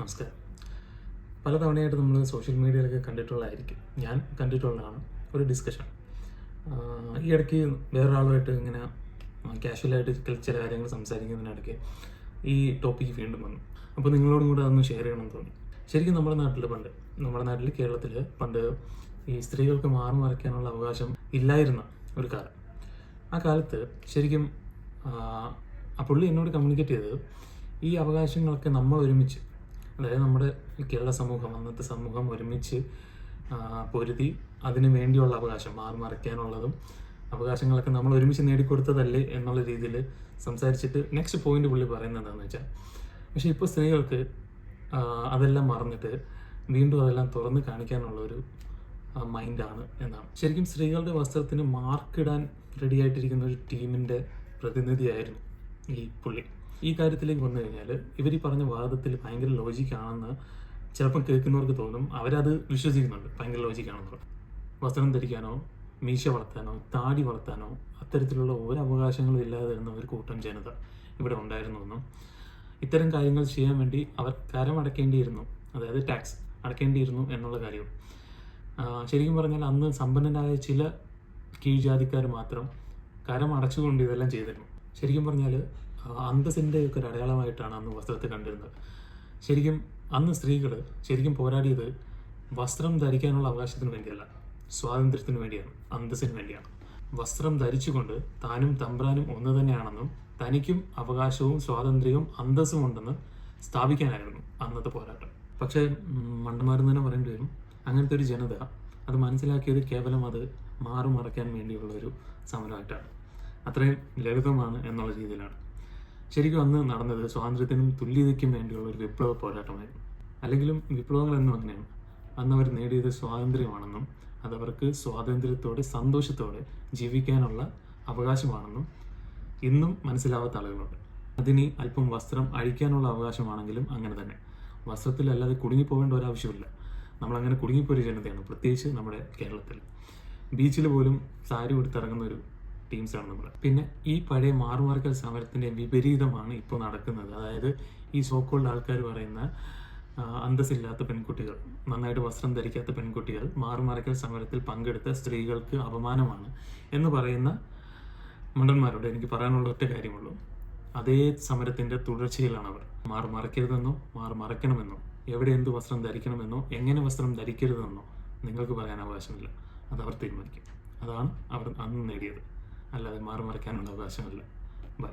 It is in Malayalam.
നമസ്കാരം. പലതവണയായിട്ട് നമ്മൾ സോഷ്യൽ മീഡിയയിലൊക്കെ കണ്ടിട്ടുള്ളതായിരിക്കും. ഞാൻ കണ്ടിട്ടുള്ളതാണ് ഒരു ഡിസ്കഷൻ ഈ ഇടയ്ക്ക് വേറൊരാളുമായിട്ട് ഇങ്ങനെ കാഷ്വലായിട്ട് ചില കാര്യങ്ങൾ സംസാരിക്കുന്നതിനിടയ്ക്ക് ഈ ടോപ്പിക്ക് വീണ്ടും വന്നു. അപ്പോൾ നിങ്ങളോടും കൂടെ അതൊന്ന് ഷെയർ ചെയ്യണമെന്ന് തോന്നി. ശരിക്കും നമ്മുടെ നാട്ടിൽ പണ്ട് നമ്മുടെ നാട്ടിൽ കേരളത്തിൽ പണ്ട് ഈ സ്ത്രീകൾക്ക് മാറി മറയ്ക്കാനുള്ള അവകാശം ഇല്ലായിരുന്ന ഒരു കാലം. ആ കാലത്ത് ശരിക്കും ആ പുള്ളി എന്നോട് കമ്മ്യൂണിക്കേറ്റ് ചെയ്തത് ഈ അവകാശങ്ങളൊക്കെ നമ്മൾ ഒരുമിച്ച് അതായത് നമ്മുടെ കേരള സമൂഹം അന്നത്തെ സമൂഹം ഒരുമിച്ച് പൊരുതി അതിന് വേണ്ടിയുള്ള അവകാശം മാറി മറയ്ക്കാനുള്ളതും അവകാശങ്ങളൊക്കെ നമ്മൾ ഒരുമിച്ച് നേടിക്കൊടുത്തതല്ലേ എന്നുള്ള രീതിയിൽ സംസാരിച്ചിട്ട് നെക്സ്റ്റ് പോയിന്റ് പുള്ളി പറയുന്നത് എന്താണെന്ന് വെച്ചാൽ പക്ഷേ ഇപ്പോൾ സ്ത്രീകൾക്ക് അതെല്ലാം മറന്നിട്ട് വീണ്ടും അതെല്ലാം തുറന്ന് കാണിക്കാനുള്ള ഒരു മൈൻഡാണ് എന്നാണ്. ശരിക്കും സ്ത്രീകളുടെ വസ്ത്രത്തിന് മാർക്കിടാൻ റെഡി ആയിട്ടിരിക്കുന്ന ഒരു ടീമിന്റെ പ്രതിനിധിയായിരുന്നു ഈ പുള്ളി. ഈ കാര്യത്തിലേക്ക് വന്നു കഴിഞ്ഞാൽ ഇവർ ഈ പറഞ്ഞ വാദത്തിൽ ഭയങ്കര ലോജിക്കാണെന്ന് ചിലപ്പം കേൾക്കുന്നവർക്ക് തോന്നും. അവരത് വിശ്വസിക്കുന്നുണ്ട്. ഭയങ്കര ലോജിക്കാണെന്ന് വസ്ത്രം ധരിക്കാനോ മീശ വളർത്താനോ താടി വളർത്താനോ അത്തരത്തിലുള്ള ഒരു അവകാശങ്ങളും ഇല്ലാതെ വരുന്ന ഒരു കൂട്ടം ജനത ഇവിടെ ഉണ്ടായിരുന്നുവെന്നും ഇത്തരം കാര്യങ്ങൾ ചെയ്യാൻ വേണ്ടി അവർ കരം അതായത് ടാക്സ് അടയ്ക്കേണ്ടിയിരുന്നു എന്നുള്ള കാര്യവും. ശരിക്കും പറഞ്ഞാൽ അന്ന് സമ്പന്നരായ ചില കീഴ്ജാതിക്കാർ മാത്രം കരം അടച്ചുകൊണ്ട് ഇതെല്ലാം ചെയ്തിരുന്നു. ശരിക്കും പറഞ്ഞാൽ അന്തസ്സിന്റെ ഒക്കെ ഒരു അടയാളമായിട്ടാണ് അന്ന് വസ്ത്രത്തെ കണ്ടിരുന്നത്. ശരിക്കും അന്ന് സ്ത്രീകൾ ശരിക്കും പോരാടിയത് വസ്ത്രം ധരിക്കാനുള്ള അവകാശത്തിന് വേണ്ടിയല്ല സ്വാതന്ത്ര്യത്തിന് വേണ്ടിയാണ് അന്തസ്സിന് വേണ്ടിയാണ്. വസ്ത്രം ധരിച്ചുകൊണ്ട് താനും തമ്പ്രാനും ഒന്ന് തന്നെയാണെന്നും തനിക്കും അവകാശവും സ്വാതന്ത്ര്യവും അന്തസ്സും ഉണ്ടെന്ന് സ്ഥാപിക്കാനായിരുന്നു അന്നത്തെ പോരാട്ടം. പക്ഷേ മണ്ടന്മാരും തന്നെ പറയേണ്ടി വരും അങ്ങനത്തെ ഒരു ജനത അത് മനസ്സിലാക്കിയത് കേവലം അത് മാറുമറയ്ക്കാൻ വേണ്ടിയുള്ള ഒരു സമരമായിട്ടാണ്. അത്രയും ലളിതമാണ് എന്നുള്ള രീതിയിലാണ്. ശരിക്കും അന്ന് നടന്നത് സ്വാതന്ത്ര്യത്തിനും തുല്യതയ്ക്കും വേണ്ടിയുള്ള ഒരു വിപ്ലവ പോരാട്ടമായിരുന്നു. അല്ലെങ്കിലും വിപ്ലവങ്ങളെന്നും അങ്ങനെയാണ്. അന്ന് അവർ നേടിയത് സ്വാതന്ത്ര്യമാണെന്നും അതവർക്ക് സ്വാതന്ത്ര്യത്തോടെ സന്തോഷത്തോടെ ജീവിക്കാനുള്ള അവകാശമാണെന്നും ഇന്നും മനസ്സിലാവാത്ത ആളുകളുണ്ട്. അതിന് അല്പം വസ്ത്രം അഴിക്കാനുള്ള അവകാശമാണെങ്കിലും അങ്ങനെ തന്നെ. വസ്ത്രത്തിലല്ലാതെ കുടുങ്ങിപ്പോകേണ്ട ഒരാവശ്യമില്ല നമ്മളങ്ങനെ കുടുങ്ങിപ്പോയൊരു ജനതയാണ് പ്രത്യേകിച്ച് നമ്മുടെ കേരളത്തിൽ. ബീച്ചിൽ പോലും സാരി ഉടുത്തിറങ്ങുന്ന ഒരു ടീംസാണ് നമ്മൾ പിന്നെ ഈ പഴയ മാറുമാർക്കൽ സമരത്തിന്റെ വിപരീതമാണ് ഇപ്പോൾ നടക്കുന്നത്. അതായത് ഈ സോക്കോൾഡ് ആൾക്കാർ പറയുന്ന അന്തസ്സില്ലാത്ത പെൺകുട്ടികൾ നന്നായിട്ട് വസ്ത്രം ധരിക്കാത്ത പെൺകുട്ടികൾ മാറുമറക്കൽ സമരത്തിൽ പങ്കെടുത്ത സ്ത്രീകൾക്ക് അപമാനമാണ് എന്ന് പറയുന്ന മണ്ടന്മാരോട് എനിക്ക് പറയാനുള്ള ഒറ്റ കാര്യമുള്ളൂ. അതേ സമരത്തിന്റെ തുടർച്ചയിലാണ് അവർ. മാറി മറക്കരുതെന്നോ മാറി മറക്കണമെന്നോ എവിടെ എന്ത് വസ്ത്രം ധരിക്കണമെന്നോ എങ്ങനെ വസ്ത്രം ധരിക്കരുതെന്നോ നിങ്ങൾക്ക് പറയാൻ അവകാശമില്ല. അത് അവർ തീരുമാനിക്കും. അതാണ് അവർ അന്ന് നേടിയത്. അല്ലാതെ മാറി മറിക്കാനുള്ള അവകാശമല്ല ബൈ